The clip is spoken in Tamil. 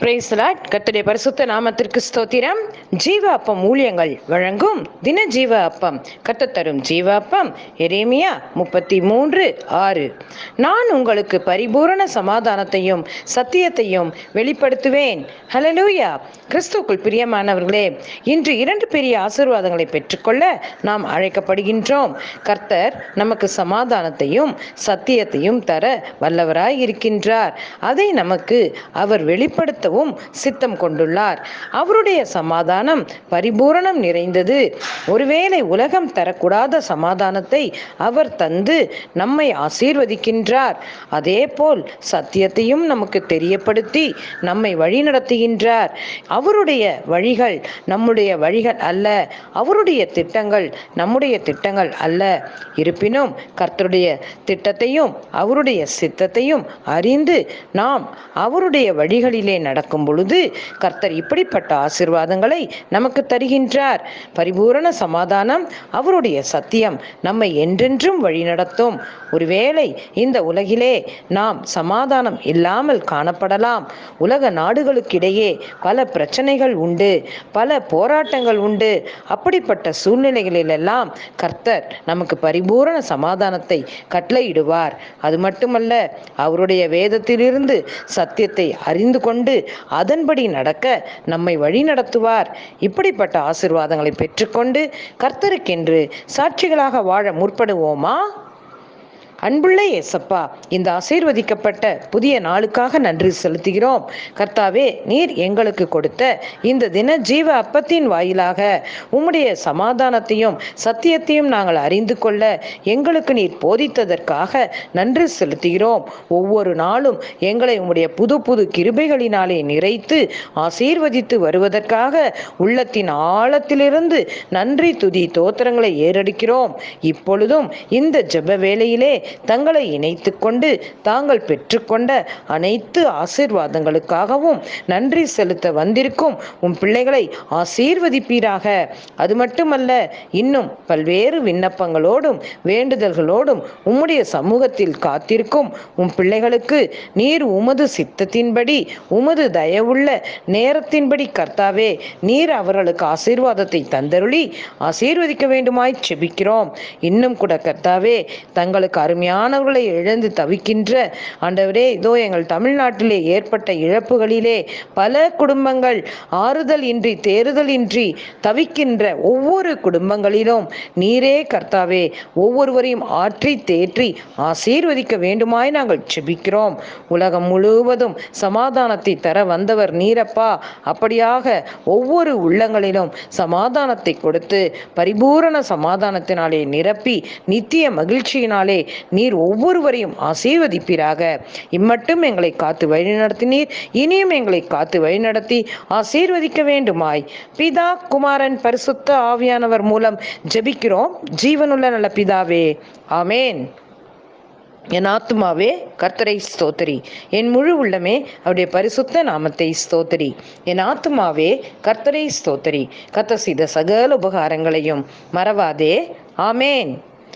பிரைஸ்லாட் கத்துடைய பரிசுத்த நாமத்திற்கு ஸ்தோத்திரம். ஜீவ அப்பம் ஊழியங்கள் வழங்கும் தின ஜீவ அப்பம் கத்தத்தரும் ஜீவ அப்பம் எரேமியா முப்பத்தி மூன்று ஆறு. நான் உங்களுக்கு பரிபூரண சமாதானத்தையும் சத்தியத்தையும் வெளிப்படுத்துவேன். ஹலலூயா கிறிஸ்துக்குள் பிரியமானவர்களே இன்று இரண்டு பெரிய ஆசீர்வாதங்களை பெற்றுக்கொள்ள நாம் அழைக்கப்படுகின்றோம். கர்த்தர் நமக்கு சமாதானத்தையும் சத்தியத்தையும் தர வல்லவராய் இருக்கின்றார் அதை நமக்கு அவர் வெளிப்படுத்த நடத்தவும் சித்தம் கொண்டுள்ளார். அவருடைய சமாதானம் பரிபூரணம் நிறைந்தது. ஒருவேளை உலகம் தரக்கூடாத சமாதானத்தை அவர் தந்து நம்மை ஆசீர்வதிக்கின்றார். அதேபோல் சத்தியத்தையும் நமக்கு தெரியப்படுத்தி நம்மை வழிநடத்துகின்றார். அவருடைய வழிகள் நம்முடைய வழிகள் அல்ல. அவருடைய திட்டங்கள் நம்முடைய திட்டங்கள் அல்ல. இருப்பினும் கர்த்தருடைய திட்டத்தையும் அவருடைய சித்தத்தையும் அறிந்து நாம் அவருடைய வழிகளிலே நட நடக்கும் பொழுது கர்த்தர் இப்படிப்பட்ட ஆசிர்வாதங்களை நமக்கு தருகின்றார். பரிபூரண சமாதானம் அவருடைய சத்தியம். நம்மை என்றென்றும் வழிநடத்தும். ஒருவேளை இந்த உலகிலே நாம் சமாதானம் இல்லாமல் காணப்படலாம். உலக நாடுகளுக்கிடையே பல பிரச்சனைகள் உண்டு. பல போராட்டங்கள் உண்டு. அப்படிப்பட்ட சூழ்நிலைகளிலெல்லாம் கர்த்தர் நமக்கு பரிபூரண சமாதானத்தை கட்டளையிடுவார். அது மட்டுமல்ல அவருடைய வேதத்திலிருந்து சத்தியத்தை அறிந்து கொண்டு அதன்படி நடக்க நம்மை வழி நடத்துவார். இப்படிப்பட்ட ஆசிர்வாதங்களை பெற்றுக்கொண்டு கர்த்தருக்கென்று சாட்சிகளாக வாழ முற்படுவோமா? அன்புள்ள ஏசப்பா இந்த ஆசீர்வதிக்கப்பட்ட புதிய நாளுக்காக நன்றி செலுத்துகிறோம். கர்த்தாவே நீர் எங்களுக்கு கொடுத்த இந்த தின ஜீவ அப்பத்தின் வாயிலாக உம்முடைய சமாதானத்தையும் சத்தியத்தையும் நாங்கள் அறிந்து கொள்ள எங்களுக்கு நீர் போதித்ததற்காக நன்றி செலுத்துகிறோம். ஒவ்வொரு நாளும் எங்களை உம்முடைய புது புது கிருபைகளினாலே நிறைத்து ஆசீர்வதித்து வருவதற்காக உள்ளத்தின் ஆழத்திலிருந்து நன்றி துதி தோத்திரங்களை ஏறெடுக்கிறோம். இப்பொழுதும் இந்த ஜெப வேளையிலே தங்களை இணைத்து கொண்டு தாங்கள் பெற்றுக்கொண்ட அனைத்து ஆசீர்வாதங்களுக்காகவும் நன்றி செலுத்த வந்திருக்கும் உன் பிள்ளைகளை ஆசீர்வதிப்பீராக. அது மட்டுமல்ல இன்னும் பல்வேறு விண்ணப்பங்களோடும் வேண்டுதல்களோடும் உம்முடைய சமூகத்தில் காத்திருக்கும் உன் பிள்ளைகளுக்கு நீர் உமது சித்தத்தின்படி உமது தயவுள்ள நேரத்தின்படி கர்த்தாவே நீர் அவர்களுக்கு ஆசீர்வாதத்தை தந்தருளி ஆசீர்வதிக்க வேண்டுமாய் செபிக்கிறோம். இன்னும் கூட கர்த்தாவே தங்களுக்கு அருமை அருமையானவர்களை இழந்து தவிக்கின்ற ஆண்டவரே இதோ எங்கள் தமிழ்நாட்டிலே ஏற்பட்ட இழப்புகளிலே பல குடும்பங்கள் ஆறுதல் இன்றி தேறுதல் இன்றி தவிக்கின்ற ஒவ்வொரு குடும்பங்களிலும் நீரே கர்த்தாவே ஒவ்வொருவரையும் ஆற்றி தேற்றி ஆசீர்வதிக்க வேண்டுமாய் நாங்கள் செபிக்கிறோம். உலகம் முழுவதும் சமாதானத்தை தர வந்தவர் நீரப்பா. அப்படியாக ஒவ்வொரு உள்ளங்களிலும் சமாதானத்தை கொடுத்து பரிபூரண சமாதானத்தினாலே நிரப்பி நித்திய மகிழ்ச்சியினாலே நீர் ஒவ்வொருவரையும் ஆசீர்வதிப்பீராக. இம்மட்டும் எங்களை காத்து வழிநடத்தினீர். இனியும் எங்களை காத்து வழிநடத்தி ஆசீர்வதிக்க வேண்டுமாய். பிதா குமாரன் பரிசுத்த ஆவியானவர் மூலம் ஜெபிக்கிறோம். ஜீவனுள்ள நல்ல பிதாவே ஆமேன். என் ஆத்துமாவே கர்த்தரை ஸ்தோத்திரி. என் முழு உள்ளமே அவருடைய பரிசுத்த நாமத்தை ஸ்தோத்திரி. என் ஆத்துமாவே கர்த்தரை ஸ்தோத்திரி. கத்த செய்த சகல உபகாரங்களையும் மறவாதே. ஆமேன்.